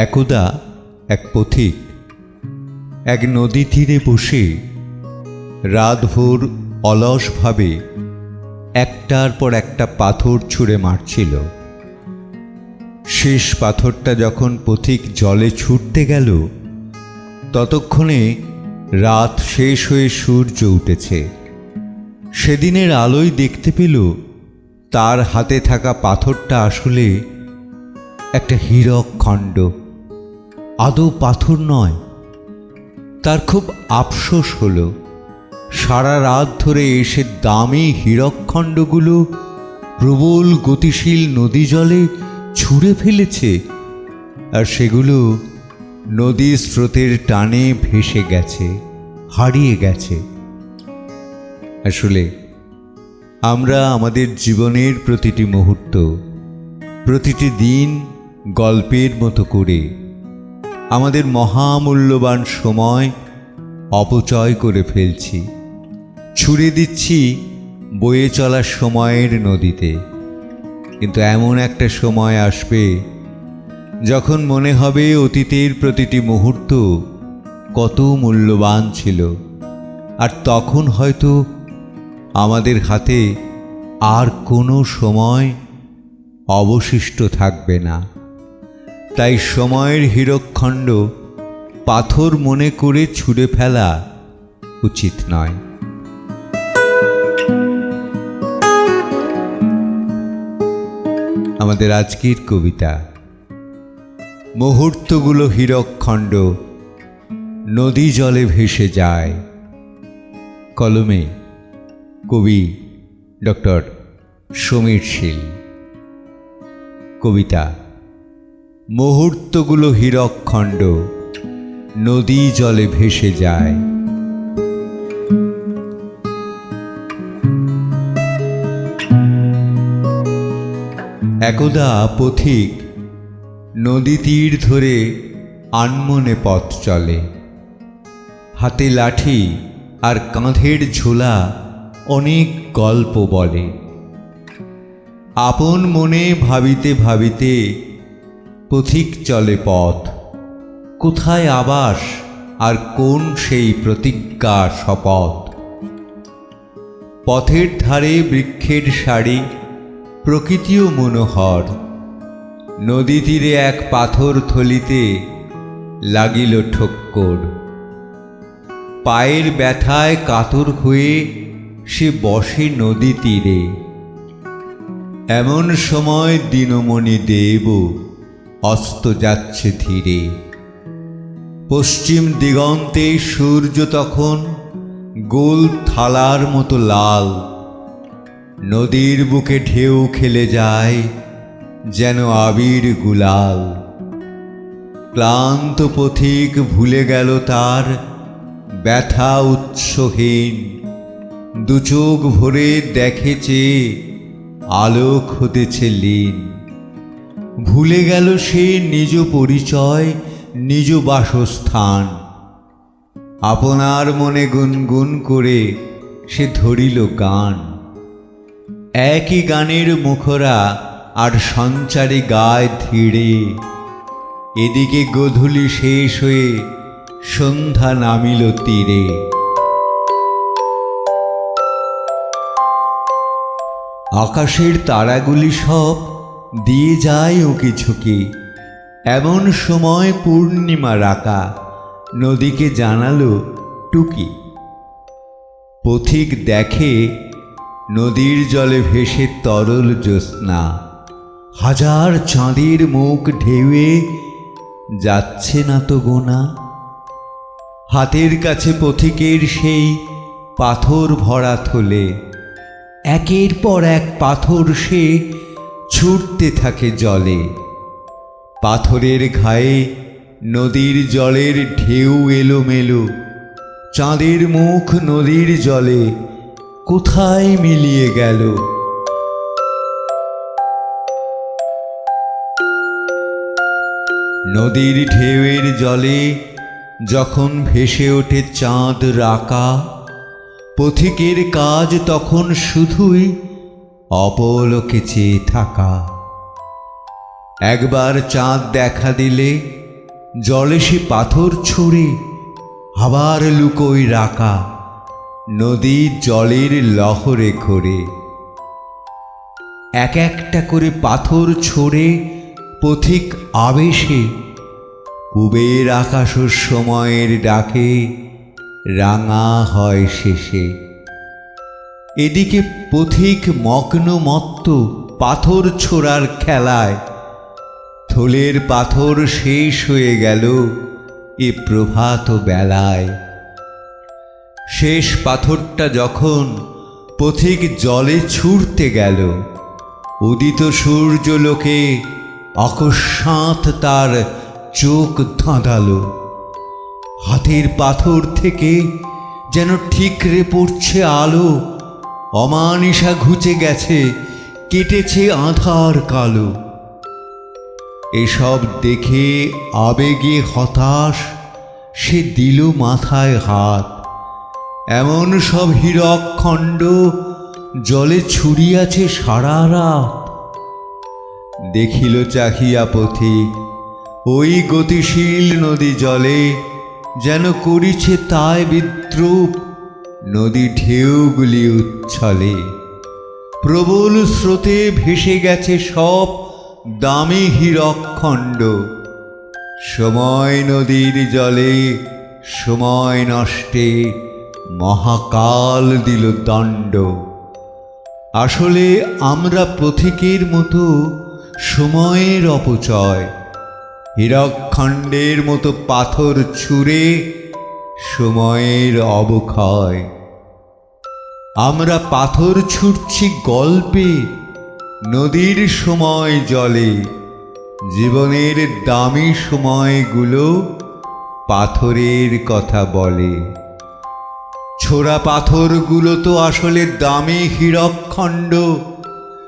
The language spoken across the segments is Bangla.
একদা এক পথিক, এক নদী তীরে বসে রাতভোর অলসভাবে একটার পর একটা পাথর ছুঁড়ে মারছিল। শেষ পাথরটা যখন পথিক জলে ছুটতে গেল, ততক্ষণে রাত শেষ হয়ে সূর্য উঠেছে। সেদিনের আলোয় দেখতে পেল, তার হাতে থাকা পাথরটা আসলে একটা হীরক খণ্ড। আদৌ পাথর নয়। তার খুব আফসোস হলো। সারা রাত ধরে এসে দামি হীরকখণ্ডগুলো প্রবল গতিশীল নদী জলে ছুঁড়ে ফেলেছে আর সেগুলো নদীর স্রোতের টানে ভেসে গেছে, হারিয়ে গেছে। আসলে আমরা আমাদের জীবনের প্রতিটি মুহূর্ত, প্রতিটি দিন গল্পের মতো করে আমাদের মহামূল্যবান সময় অপচয় করে ফেলছি। ছুড়ে দিচ্ছি বয়ে চলা সময়ের নদীতে। কিন্তু এমন একটা সময় আসবে যখন মনে হবে অতীতের প্রতিটি মুহূর্ত কত মূল্যবান ছিল। আর তখন হয়তো আমাদের হাতে আর কোনো সময় অবশিষ্ট থাকবে না। তাই সময়ের হীরকখণ্ড পাথর মনে করে ছুঁড়ে ফেলা উচিত নয়। আমাদের আজকের কবিতা, মুহূর্তগুলো হীরকখণ্ড নদী জলে ভেসে যায়। কলমে কবি ডক্টর সমীর শীল। কবিতা মুহূর্তগুলো হীরকখণ্ড, নদী জলে ভেসে যায়। একদা পথিক নদী তীর ধরে আনমনে পথ চলে। হাতে লাঠি আর কাঁধের ঝোলা অনেক গল্প বলে। আপন মনে ভাবিতে ভাবিতে পথিক চলে পথ। কোথায় আবাস আর কোন সেই প্রতিজ্ঞা শপথ? পথের ধারে বৃক্ষের সারি, প্রকৃতিও মনোহর। নদী তীরে এক পাথর থলিতে লাগিল ঠক্কর। পায়ের ব্যথায় কাতর হয়ে সে বসে নদী তীরে। এমন সময় দিনমণি দেব অস্ত যাচ্ছে ধীরে। পশ্চিম দিগন্তে সূর্য তখন গোল থালার মতো লাল। নদীর বুকে ঢেউ খেলে যায় যেন আবির গুলাল। ক্লান্ত পথিক ভুলে গেল তার ব্যথা উৎসহীন। দুচোখ ভরে দেখেছে আলোক হতেছে লীন। ভুলে গেল সে নিজ পরিচয়, নিজ বাসস্থান। আপনার মনে গুনগুন করে সে ধরিল গান। একই গানের মুখরা আর সঞ্চারে গায় ধীরে। এদিকে গধূলি শেষ হয়ে সন্ধ্যা নামিল তীরে। আকাশের তারাগুলি সব দিয়ে যায় ওকে ঝুঁকে এমন সময় পূর্ণিমা রাকা নদীকে জানালো টুকি। পথিক দেখে নদীর জলে ভেসে তরল জ্যোৎস্না। হাজার চাঁদের মুখ ঢেউয়ে যাচ্ছে না তো গোনা। হাতের কাছে পথিকের সেই পাথর ভরা থলে। একের পর এক পাথর সে ছুটতে থাকে জলে। পাথরের ঘায়ে নদীর জলের ঢেউ এলোমেলো। চাঁদের মুখ নদীর জলে কোথায় মিলিয়ে গেল? নদীর ঢেউয়ের জলে যখন ভেসে ওঠে চাঁদ রাকা, পথিকের কাজ তখন শুধুই অপলকে চেয়ে থাকা। একবার চাঁদ দেখা দিলে, জলে সে পাথর ছড়ে আবার লুকোই রাখা নদী জলের লহরে ঘোরে। এক একটা করে পাথর ছড়ে পথিক আবেশে, কুবের আকাশ সময়ের ডাকে রাঙা হয় শেষে। এদিকে পথিক মগ্ন মত্ত পাথর ছোড়ার খেলায়। থলের পাথর শেষ হয়ে গেল এ প্রভাত বেলায়। শেষ পাথরটা যখন পথিক জলে ছুঁড়তে গেল, উদিত সূর্য লোকে অকস্মাৎ তার চোখ ধাঁধালো। হাতের পাথর থেকে যেন ঠিকরে পড়ছে আলো অমানিসা ঘুচে গেছে, কেটেছে আধার কালো। এসব দেখে আবেগে হতাশ, সে দিল মাথায় হাত। এমন সব হীরক খণ্ড জলে ছুড়িয়াছে সারা রাত। দেখিল চাহিয়া পথে, ওই গতিশীল নদী জলে যেন করিছে তাই বিদ্রুপ। নদী ঢেউগুলি উচ্ছলে। প্রবল স্রোতে ভেসে গেছে সব দামি হীরক খণ্ড সময় নদীর জলে, সময় নষ্টে মহাকাল দিল দণ্ড। আসলে আমরা পথিকের মতো সময়ের অপচয়। হীরকখণ্ডের মতো পাথর ছুঁড়ে সময়ের অবক্ষয়। আমরা পাথর ছুটছি গল্পে, নদীর সময় জলে। জীবনের দামি সময়গুলো পাথরের কথা বলে। ছোড়া পাথরগুলো তো আসলে দামি হীরকখণ্ড।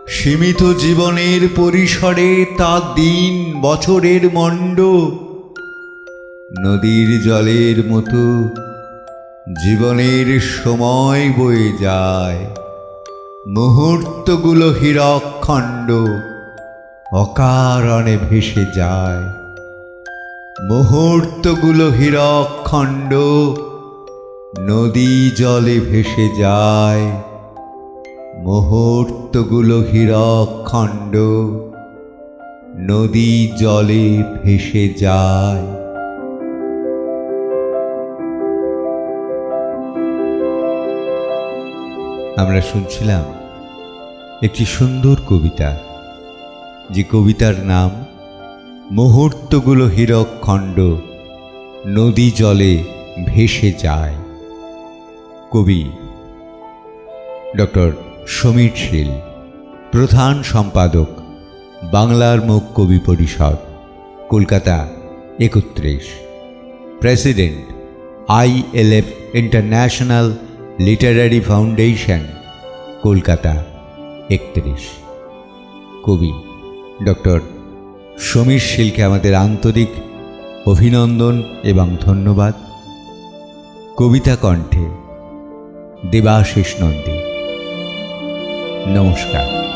সীমিত জীবনের পরিসরে তা দিন বছরের মণ্ড। নদীর জলের মতো জীবনের সময় বয়ে যায়। মুহূর্তগুলো হীরকখণ্ড অকারণে ভেসে যায়। মুহূর্তগুলো হীরকখণ্ড নদী জলে ভেসে যায়। মুহূর্তগুলো হীরকখণ্ড নদী জলে ভেসে যায়। আমরা শুনছিলাম একটি সুন্দর কবিতা, যে কবিতার নাম মুহূর্তগুলো হীরক খণ্ড নদী জলে ভেসে যায়। কবি ডক্টর সমীর শীল, প্রধান সম্পাদক বাংলার মুখ কবি পরিষদ, কলকাতা একত্রিশ। President ILF international literary foundation, Kolkata, একত্রিশ। কবি ডক্টর সমীর শীলকে আমাদের আন্তরিক অভিনন্দন এবং ধন্যবাদ। কবিতা কণ্ঠে দেবাশিস নন্দী। নমস্কার।